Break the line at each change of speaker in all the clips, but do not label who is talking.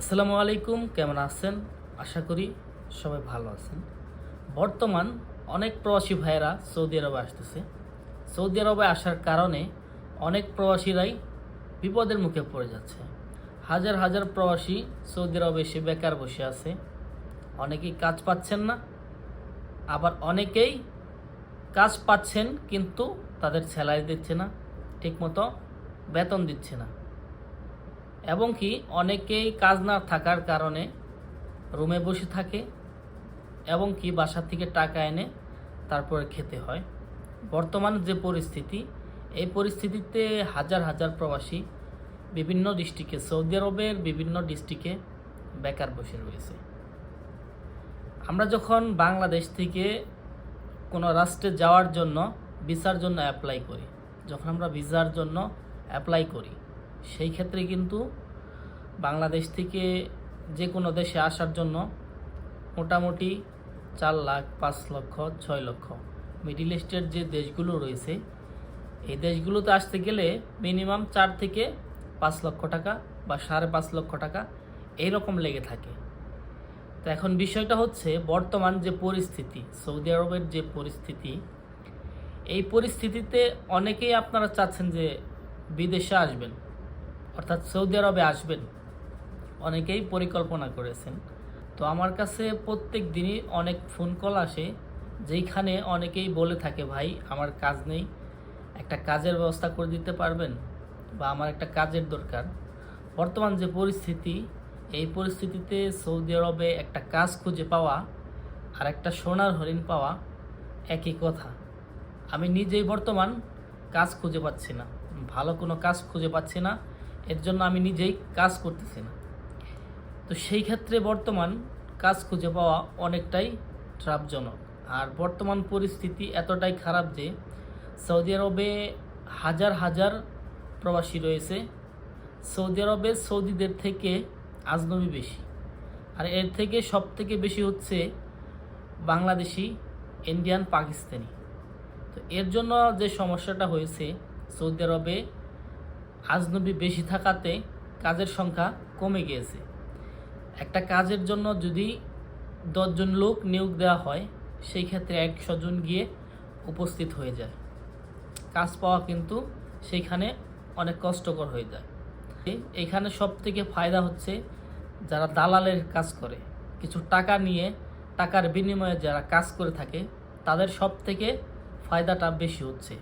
আসসালামু আলাইকুম, কেমন আছেন? আশা করি সবাই ভালো আছেন। বর্তমান অনেক প্রবাসী ভাইয়েরা সৌদি আরবে আসতেছে। সৌদি আরবে আসার কারণে অনেক প্রবাসীরাই বিপদের মুখে পড়ে যাচ্ছে। হাজার হাজার প্রবাসী সৌদি আরবে এসে বেকার বসে আছে। অনেকেই কাজ পাচ্ছেন না, আবার অনেকেই কাজ পাচ্ছেন কিন্তু তাদের স্যালারি দিচ্ছে না, ঠিকমতো বেতন দিচ্ছে না। এবং কি অনেকেই কাজ না থাকার কারণে রুমে বসে থাকে এবং কি বাসা থেকে টাকা এনে তারপরে খেতে হয়। বর্তমান যে পরিস্থিতি, এই পরিস্থিতিতে হাজার হাজার প্রবাসী বিভিন্ন ডিস্ট্রিক্টে, সৌদি আরবের বিভিন্ন ডিস্ট্রিক্টে বেকার বসে রয়েছে। আমরা যখন বাংলাদেশ থেকে কোনো রাষ্ট্রে যাওয়ার জন্য ভিসার জন্য অ্যাপ্লাই করি, যখন আমরা ভিসার জন্য অ্যাপ্লাই করি, সেই ক্ষেত্রে কিন্তু বাংলাদেশ থেকে যে কোনো দেশে আসার জন্য মোটামুটি চার লাখ পাঁচ লক্ষ, ছয় লক্ষ। মিডিল ইস্টের যে দেশগুলো রয়েছে, এই দেশগুলোতে আসতে গেলে মিনিমাম চার থেকে পাঁচ লক্ষ টাকা বা সাড়ে পাঁচ লক্ষ টাকা এইরকম লেগে থাকে। তো এখন বিষয়টা হচ্ছে বর্তমান যে পরিস্থিতি, সৌদি আরবের যে পরিস্থিতি, এই পরিস্থিতিতে অনেকেই আপনারা চাচ্ছেন যে বিদেশে আসবেন, অর্থাৎ সৌদি আরবে আসবেন। অনেকেই পরিকল্পনা করেছেন। তো আমার কাছে প্রত্যেক দিনই অনেক ফোন কল আসে, যেইখানে অনেকেই বলে থাকে, ভাই, আমার কাজ নেই। একটা কাজের ব্যবস্থা করে দিতে পারবেন? বা আমার একটা কাজের দরকার। বর্তমান যে পরিস্থিতি, এই পরিস্থিতিতে সৌদি আরবে একটা কাজ খুঁজে পাওয়া আর একটা সোনার হরিণ পাওয়া একই কথা। আমি নিজেই বর্তমান কাজ খুঁজে পাচ্ছি না। ভালো কোনো কাজ খুঁজে পাচ্ছি না। এর জন্য আমি নিজেই কাজ করতেছি না। তো সেই ক্ষেত্রে বর্তমান কাজ খুঁজে পাওয়া অনেকটাই ট্রাপজনক আর বর্তমান পরিস্থিতি এতটাই খারাপ যে সৌদি আরবে হাজার হাজার প্রবাসী রয়েছে। সৌদি আরবে সৌদিদের থেকে আজনবী বেশি। আর এর থেকে সব থেকে বেশি হচ্ছে বাংলাদেশি, ইন্ডিয়ান, পাকিস্তানি। তো এর জন্য যে সমস্যাটা হয়েছে, সৌদি আরবে আজনবী বেশি থাকাতে কাজের সংখ্যা কমে গিয়েছে। একটা কাজের জন্য যদি দশজন লোক নিয়োগ দেওয়া হয়, সেই ক্ষেত্রে একশো জন গিয়ে উপস্থিত হয়ে যায়। কাজ পাওয়া কিন্তু সেইখানে অনেক কষ্টকর হয়ে যায়। এখানে সব থেকে ফায়দা হচ্ছে যারা দালালের কাজ করে, কিছু টাকা নিয়ে, টাকার বিনিময়ে যারা কাজ করে থাকে, তাদের সব থেকে ফায়দাটা বেশি হচ্ছে।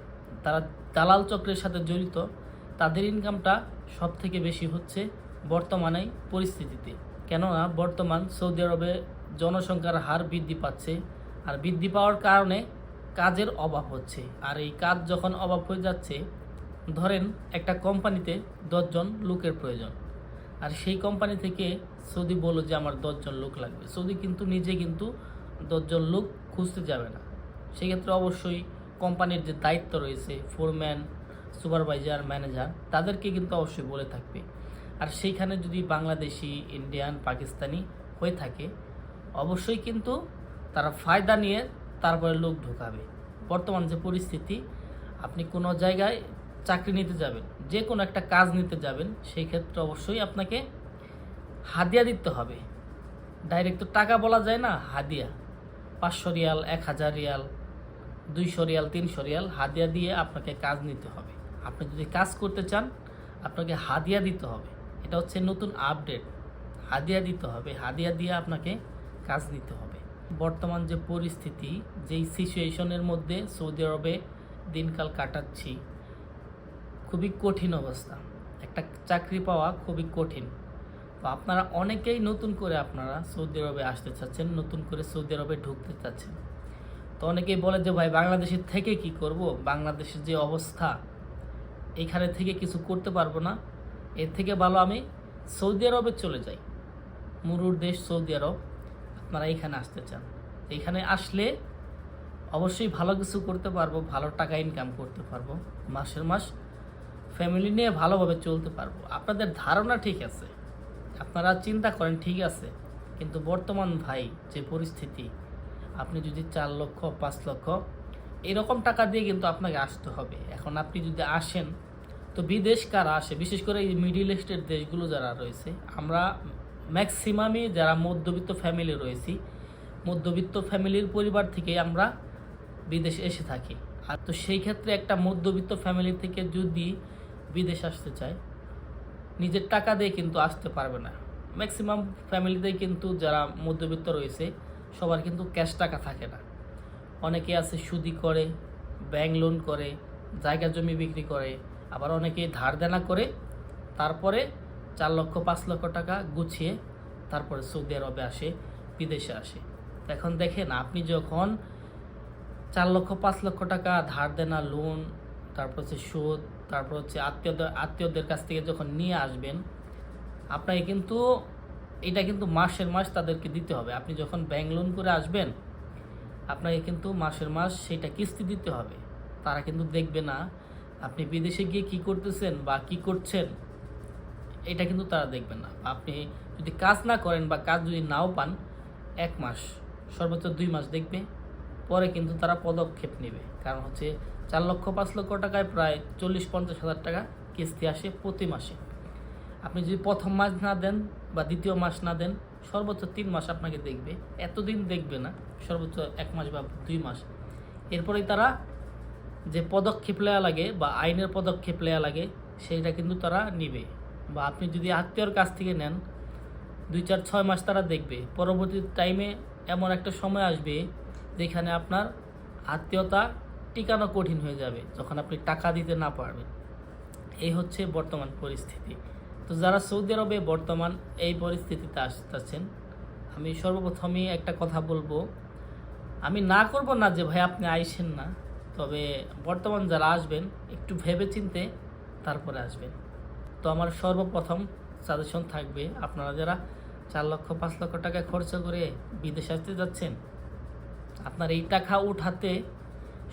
তারা দালাল চক্রের সাথে জড়িত, তাদের ইনকামটা সব থেকে বেশি হচ্ছে বর্তমানে পরিস্থিতিতে। কেননা বর্তমান সৌদি আরবে জনসংখ্যার হার বৃদ্ধি পাচ্ছে আর বৃদ্ধি পাওয়ার কারণে কাজের অভাব হচ্ছে। আর এই কাজ যখন অভাব হয়ে যাচ্ছে, ধরেন একটা কোম্পানিতে দশজন লোকের প্রয়োজন। আর সেই কোম্পানি থেকে সৌদি বলল যে, আমার দশজন লোক লাগবে। সৌদি কিন্তু নিজে কিন্তু দশজন লোক খুঁজতে যাবে না। সেক্ষেত্রে অবশ্যই কোম্পানির যে দায়িত্ব রয়েছে, ফোরম্যান, সুপারভাইজার, ম্যানেজার, তাদেরকে কিন্তু অবশ্যই বলে থাকবে। আর সেইখানে যদি বাংলাদেশি ইন্ডিয়ান পাকিস্তানি হয়ে থাকে, অবশ্যই কিন্তু তারা ফায়দা নিয়ে তারপরে লোক ঢোকাবে। বর্তমান যে পরিস্থিতি, আপনি কোনো জায়গায় চাকরি নিতে যাবেন যে কোনো একটা কাজ নিতে যাবেন, সেই ক্ষেত্রে অবশ্যই আপনাকে হাদিয়া দিতে হবে। ডাইরেক্ট তো টাকা বলা যায় না, হাদিয়া। পাঁচশো রিয়াল, এক হাজার রিয়াল, দুইশো রিয়াল, তিনশো রিয়াল, হাদিয়া দিয়ে আপনাকে কাজ নিতে হবে। আপনি যদি কাজ করতে চান, আপনাকে হাদিয়া দিতে হবে। এটা হচ্ছে নতুন আপডেট হাদিয়া দিতে হবে। হাদিয়া দিয়ে আপনাকে কাজ নিতে হবে। বর্তমান যে পরিস্থিতি, যেই সিচুয়েশনের মধ্যে সৌদি আরবে দিনকাল কাটাচ্ছি, খুবই কঠিন অবস্থা। একটা চাকরি পাওয়া খুবই কঠিন। তো আপনারা অনেকেই নতুন করে আপনারা সৌদি আরবে আসতে চাচ্ছেন, নতুন করে সৌদি আরবে ঢুকতে চাচ্ছেন। তো অনেকেই বলে যে, ভাই বাংলাদেশের থেকে কি করব? বাংলাদেশের যে অবস্থা, এখানে থেকে কিছু করতে পারব না। এর থেকে ভালো আমি সৌদি আরবে চলে যাই। মুরুর দেশ সৌদি আরব, আপনারা এখানে আসতে চান। এখানে আসলে অবশ্যই ভালো কিছু করতে পারব, ভালো টাকা ইনকাম করতে পারব, মাসের মাস ফ্যামিলি নিয়ে ভালোভাবে চলতে পারব। আপনাদের ধারণা ঠিক আছে, আপনারা চিন্তা করেন ঠিক আছে, কিন্তু বর্তমান ভাই যে পরিস্থিতি, আপনি যদি চার লক্ষ, পাঁচ লক্ষ, এরকম টাকা দিয়ে কিন্তু আপনাকে আসতে হবে। এখন আপনি যদি আসেন তো বিদেশ কারা আসে, বিশেষ করে এই মিডিল ইস্টের দেশগুলো যারা রয়েছে, আমরা ম্যাক্সিমামই যারা মধ্যবিত্ত ফ্যামিলি রয়েছি, মধ্যবিত্ত ফ্যামিলির পরিবার থেকে আমরা বিদেশে এসে থাকি। আর তো সেই ক্ষেত্রে একটা মধ্যবিত্ত ফ্যামিলি থেকে যদি বিদেশ আসতে চায়, নিজের টাকা দিয়ে কিন্তু আসতে পারবে না। ম্যাক্সিমাম ফ্যামিলিতে কিন্তু যারা মধ্যবিত্ত রয়েছে, সবার কিন্তু ক্যাশ টাকা থাকে না। অনেকে আছে সুদি করে ব্যাংক লোন করে, জায়গা জমি বিক্রি করে আবার অনেকে ধার দেনা করে, তারপরে চার লক্ষ, পাঁচ লক্ষ টাকা গুছিয়ে তারপরে সৌদি আরবে আসে, বিদেশে আসে। এখন দেখেন, আপনি যখন চার লক্ষ, পাঁচ লক্ষ টাকা ধার দেনা লোন তারপর হচ্ছে সুদ, তারপর হচ্ছে আত্মীয়দের আত্মীয়দের কাছ থেকে যখন নিয়ে আসবেন, আপনাকে কিন্তু, এটা কিন্তু মাসের মাস তাদেরকে দিতে হবে। আপনি যখন ব্যাংক লোন করে আসবেন, আপনাকে কিন্তু মাসের মাস সেটা কিস্তি দিতে হবে। তারা কিন্তু দেখবে না আপনি বিদেশে গিয়ে কি করতেছেন বা কি করছেন, এটা কিন্তু তারা দেখবেন না। আপনি যদি কাজ না করেন বা কাজ যদি নাও পান, এক মাস, সর্বোচ্চ দুই মাস দেখবে, পরে কিন্তু তারা পদক্ষেপ নেবে। কারণ হচ্ছে চার লক্ষ পাঁচ লক্ষ টাকায় প্রায় চল্লিশ পঞ্চাশ হাজার টাকা কিস্তি আসে প্রতি মাসে। আপনি যদি প্রথম মাস না দেন বা দ্বিতীয় মাস না দেন, সর্বোচ্চ তিন মাস আপনাকে দেখবে। এতদিন দেখবে না, সর্বোচ্চ এক মাস বা দুই মাস। এরপরেই তারা যে পদক্ষেপ নেওয়া লাগে বা আইনের পদক্ষেপ নেওয়া লাগে, সেইটা কিন্তু তারা নিবে। বা আপনি যদি আত্মীয়র কাছ থেকে নেন, দুই চার ছয় মাস তারা দেখবে। পরবর্তী টাইমে এমন একটা সময় আসবে যেখানে আপনার আত্মীয়তা টিকানো কঠিন হয়ে যাবে, যখন আপনি টাকা দিতে না পারবেন। এই হচ্ছে বর্তমান পরিস্থিতি। তো যারা সৌদি আরবে বর্তমান এই পরিস্থিতিতে আসতেছেন, আমি সর্বপ্রথমই একটা কথা বলব। আমি না করব না যে, ভাই, আপনি আইসেন না। তবে বর্তমান যারা আসবেন, একটু ভেবে চিনতে তারপরে আসবেন। তো আমার সর্বপ্রথম সাজেশন থাকবে, আপনারা যারা চার লক্ষ, পাঁচ লক্ষ টাকা খরচ করে বিদেশে আসতে যাচ্ছেন, আপনার এই টাকা উঠাতে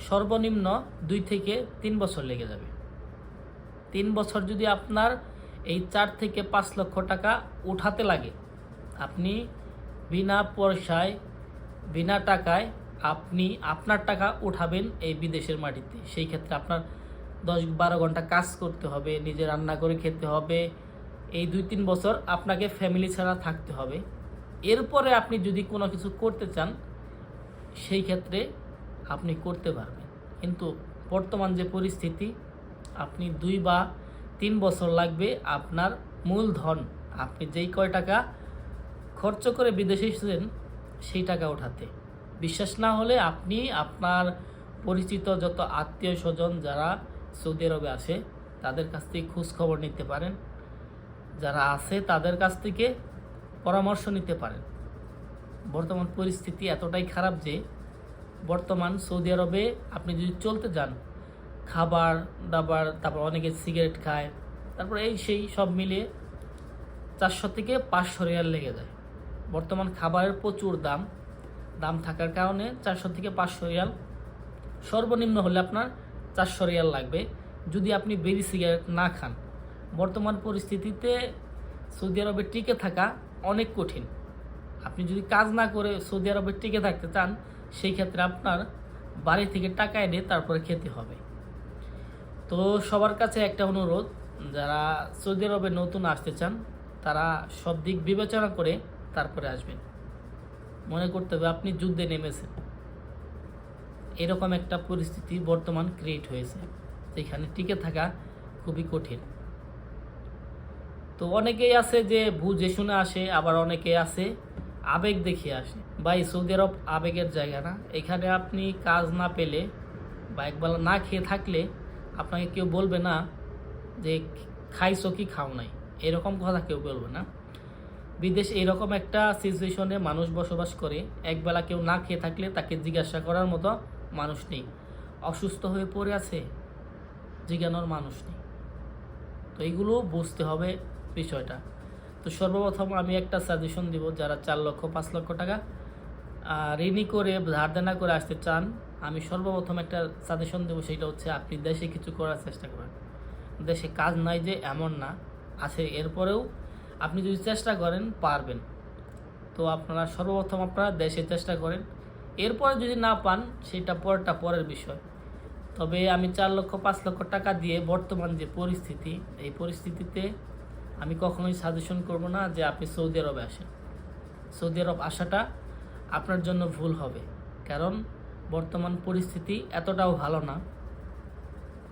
সর্বনিম্ন দুই থেকে তিন বছর লেগে যাবে। তিন বছর যদি আপনার এই চার থেকে পাঁচ লক্ষ টাকা উঠাতে লাগে, আপনি বিনা পয়সায়, বিনা টাকায় আপনি আপনার টাকা উঠাবেন এই বিদেশের মাটিতে। সেই ক্ষেত্রে আপনার দশ বারো ঘণ্টা কাজ করতে হবে, নিজে রান্না করে খেতে হবে। এই দুই তিন বছর আপনাকে ফ্যামিলি ছাড়া থাকতে হবে। এরপরে আপনি যদি কোনো কিছু করতে চান, সেই ক্ষেত্রে আপনি করতে পারবেন। কিন্তু বর্তমান যে পরিস্থিতি, আপনি দুই বা তিন বছর লাগবে আপনার মূলধন আপনি যেই কয় টাকা খরচ করে বিদেশে এসেছেন সেই টাকা ওঠাতে বিশ্বাস না হলে আপনি আপনার পরিচিত যত আত্মীয় স্বজন যারা সৌদি আরবে আসে তাদের কাছ থেকে খোঁজ খবর নিতে পারেন। যারা আছে, তাদের কাছ থেকে পরামর্শ নিতে পারেন। বর্তমান পরিস্থিতি এতটাই খারাপ যে, বর্তমান সৌদি আরবে আপনি যদি চলতে যান, খাবার, দাবার, তারপর অনেকে সিগারেট খায়, তারপর এই সেই সব মিলিয়ে চারশো থেকে পাঁচশো রিয়াল লেগে যায়। বর্তমান খাবারের প্রচুর দাম। দাম থাকার কারণে চারশো থেকে পাঁচশো রিয়াল। সর্বনিম্ন হলে আপনার চারশো রিয়াল লাগবে। যদি আপনি বেরি সিগারেট না খান। বর্তমান পরিস্থিতিতে সৌদি আরবে টিকে থাকা অনেক কঠিন। আপনি যদি কাজ না করে সৌদি আরবে টিকে থাকতে চান, সেই ক্ষেত্রে আপনার বাড়ি থেকে টাকা এনে তারপরে খেতে হবে। তো সবার কাছে একটা অনুরোধ, যারা সৌদি আরবে নতুন আসতে চান, তারা সব দিক বিবেচনা করে তারপরে আসবেন। মনে করতে হবে আপনি যুদ্ধে নেমেছেন। এরকম একটা পরিস্থিতি বর্তমান ক্রিয়েট হয়েছে, যেখানে টিকে থাকা খুবই কঠিন। তো অনেকেই আছে যে বুঝে শুনে আসে, আবার অনেকে আছে আবেগ দেখিয়ে আসে। ভাই, সৌদি আরব আবেগের জায়গা না। এখানে আপনি কাজ না পেলে বা একবেলা না খেয়ে থাকলে আপনাকে কেউ বলবে না যে, খাইছো কি, খাও নাই? এরকম কথা কেউ বলবে না। বিদেশ এরকম একটা সিচুয়েশনে মানুষ বসবাস করে একবেলা কেউ না খেয়ে থাকলে তাকে জিজ্ঞাসা করার মতো মানুষ নেই। অসুস্থ হয়ে পড়ে আছে জিজ্ঞানোর মানুষ নেই। তো এইগুলো বুঝতে হবে বিষয়টা। তো সর্বপ্রথম আমি একটা সাজেশন দিব যারা চার লক্ষ পাঁচ লক্ষ টাকা আহ, ঋণী করে ধার দেনা করে আসতে চান আমি সর্বপ্রথম একটা সাজেশন দেবো সেটা হচ্ছে আপনি দেশে কিছু করার চেষ্টা করেন। দেশে কাজ নাই যে এমন না আছে এরপরেও আপনি যদি চেষ্টা করেন, পারবেন। তো আপনারা সর্বপ্রথম আপনারা দেশে চেষ্টা করেন। এরপরে যদি না পান, সেটা পরটা পরের বিষয়। তবে আমি চার লক্ষ, পাঁচ লক্ষ টাকা দিয়ে বর্তমান যে পরিস্থিতি, এই পরিস্থিতিতে আমি কখনোই সাজেশন করব না যে আপনি সৌদি আরবে আসেন। সৌদি আরব আসাটা আপনার জন্য ভুল হবে। কারণ বর্তমান পরিস্থিতি এতটাও ভালো না।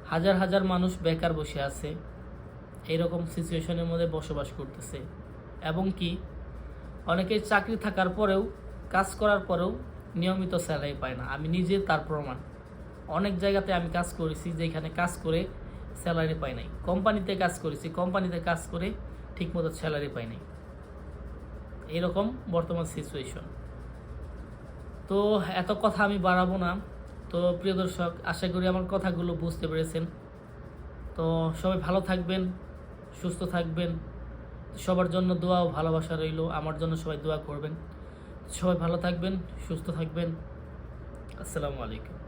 হাজার হাজার মানুষ বেকার বসে আছে। এইরকম সিচুয়েশনের মধ্যে বসবাস করতেছে। এবং কি অনেকের চাকরি থাকার পরেও, কাজ করার পরেও নিয়মিত স্যালারি পায় না। আমি নিজে তার প্রমাণ। অনেক জায়গাতে আমি কাজ করেছি যেখানে কাজ করে স্যালারি পাই নাই। কোম্পানিতে কাজ করেছি, কোম্পানিতে কাজ করে ঠিকমতো স্যালারি পাই নাই। এরকম বর্তমান সিচুয়েশন তো এত কথা আমি বাড়াবো না। তো প্রিয় দর্শক, আশা করি আমার কথাগুলো বুঝতে পেরেছেন। তো সবাই ভালো থাকবেন। সুস্থ থাকবেন। সবার জন্য দোয়া ও ভালোবাসা রইল। আমার জন্য সবাই দোয়া করবেন। সবাই ভালো থাকবেন, সুস্থ থাকবেন। আসসালামু আলাইকুম।